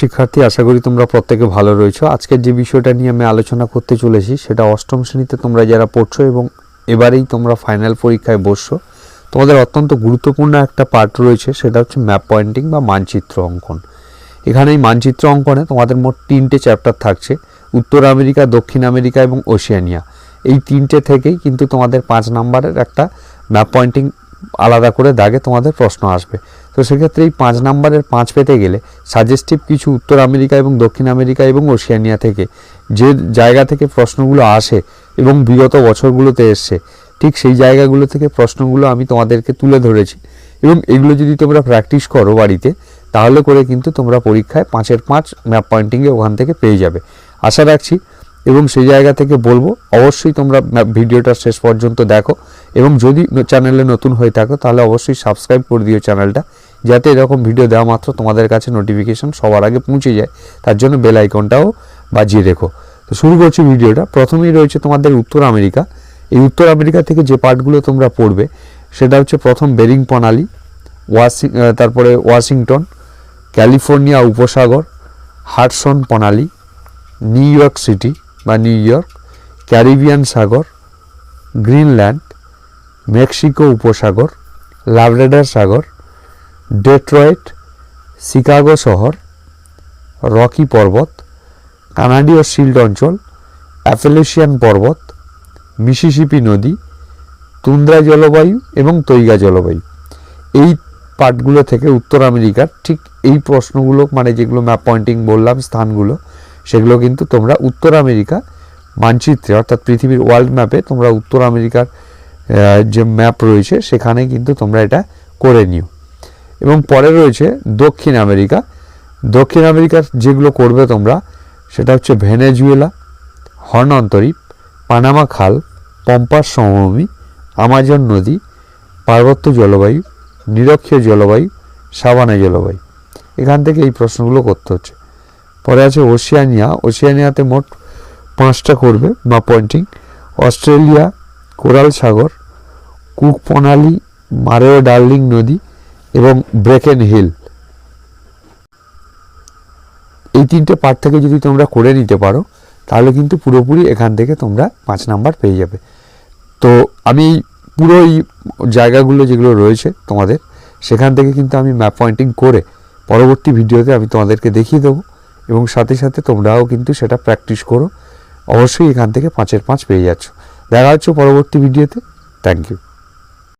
শিক্ষার্থী, আশা করি তোমরা প্রত্যেকে ভালো রয়েছো। আজকের যে বিষয়টা নিয়ে আমি আলোচনা করতে চলেছি, সেটা অষ্টম শ্রেণীতে তোমরা যারা পড়ছো এবং এবারেই তোমরা ফাইনাল পরীক্ষায় বসছো, তোমাদের অত্যন্ত গুরুত্বপূর্ণ একটা পার্ট রয়েছে, সেটা হচ্ছে ম্যাপ পয়েন্টিং বা মানচিত্র অঙ্কন। এখানে এই মানচিত্র অঙ্কনে তোমাদের মোট তিনটে চ্যাপ্টার থাকছে, উত্তর আমেরিকা, দক্ষিণ আমেরিকা এবং ওশিয়ানিয়া। এই তিনটে থেকেই কিন্তু তোমাদের পাঁচ নাম্বারের একটা ম্যাপ পয়েন্টিং আলাদা করে দাগে তোমাদের প্রশ্ন আসবে। তো সেক্ষেত্রে এই পাঁচ নাম্বারের পাঁচ পেতে গেলে সাজেস্টিভ কিছু উত্তর আমেরিকা এবং দক্ষিণ আমেরিকা এবং ওশিয়ানিয়া থেকে যে জায়গা থেকে প্রশ্নগুলো আসে এবং বিগত বছরগুলোতে এসছে, ঠিক সেই জায়গাগুলো থেকে প্রশ্নগুলো আমি তোমাদেরকে তুলে ধরেছি। এবং এগুলো যদি তোমরা প্র্যাকটিস করো বাড়িতে, তাহলে করে কিন্তু তোমরা পরীক্ষায় পাঁচের পাঁচ ম্যাপ পয়েন্টিংয়ে ওখান থেকে পেয়ে যাবে। আশা রাখছি এবং সেই জায়গা থেকে বলব, অবশ্যই তোমরা ভিডিওটা শেষ পর্যন্ত দেখো। এবং যদি চ্যানেলে নতুন হয়ে থাকো, তাহলে অবশ্যই সাবস্ক্রাইব করে দিও চ্যানেলটা যাতে এরকম ভিডিও দেওয়া মাত্র তোমাদের কাছে নোটিফিকেশন সবার আগে পৌঁছে যায়। তার জন্য বেল আইকনটাও বাজিয়ে রেখো। তো শুরু করছি ভিডিওটা প্রথমেই রয়েছে তোমাদের উত্তর আমেরিকা। এই উত্তর আমেরিকা থেকে যে পার্টগুলো তোমরা পড়বে, সেটা হচ্ছে প্রথম বেরিং প্রণালী, ওয়াশিং তারপরে ওয়াশিংটন, ক্যালিফোর্নিয়া উপসাগর হাডসন প্রণালী, নিউ ইয়র্ক সিটি বা নিউ ইয়র্ক, ক্যারিবিয়ান সাগর, গ্রিনল্যান্ড মেক্সিকো উপসাগর, লাভরেডার সাগর, ডেট্রয়েট, শিকাগো শহর, রকি পর্বত, কানাডীয় শিল্ড অঞ্চল অ্যাপেলেশিয়ান পর্বত, মিসিসিপি নদী, তুন্দ্রা জলবায়ু এবং তৈগা জলবায়ু। এই পার্টগুলো থেকে উত্তর আমেরিকার ঠিক এই প্রশ্নগুলো মানে যেগুলো ম্যাপ পয়েন্টিং বললাম, স্থানগুলো, সেগুলো কিন্তু তোমরা উত্তর আমেরিকা মানচিত্রে, অর্থাৎ পৃথিবীর ওয়ার্ল্ড ম্যাপে তোমরা উত্তর আমেরিকার যে ম্যাপ রয়েছে, সেখানে কিন্তু তোমরা এটা করে নিও। এবং পরে রয়েছে দক্ষিণ আমেরিকা। দক্ষিণ আমেরিকার যেগুলো করবে তোমরা, সেটা হচ্ছে ভেনেজুয়েলা, হর্ন অন্তরীপ, পানামা খাল পম্পাস সমভূমি, আমাজন নদী, পার্বত্য জলবায়ু, নিরক্ষীয় জলবায়ু সাবানা জলবায়ু। এখান থেকে এই প্রশ্নগুলো করতে হচ্ছে। পরে আছে ওশিয়ানিয়া। ওশিয়ানিয়াতে মোট পাঁচটা করবে বা পয়েন্টিং অস্ট্রেলিয়া কোরাল সাগর কুক প্রণালী মারেও ডার্লিং নদী এবং ব্রেকেন হিল। এই তিনটে পার্ট থেকে যদি তোমরা করে নিতে পারো, তাহলে কিন্তু পুরোপুরি এখান থেকে তোমরা পাঁচ নাম্বার পেয়ে যাবে। তো আমি পুরো এই জায়গাগুলো যেগুলো রয়েছে তোমাদের, সেখান থেকে কিন্তু আমি ম্যাপ পয়েন্টিং করে পরবর্তী ভিডিওতে আমি তোমাদেরকে দেখিয়ে দেবো এবং সাথে সাথে তোমরাও কিন্তু সেটা প্র্যাকটিস করো। অবশ্যই এখান থেকে পাঁচের পাঁচ পেয়ে যাচ্ছ। দেখা হচ্ছে পরবর্তী ভিডিওতে। Thank you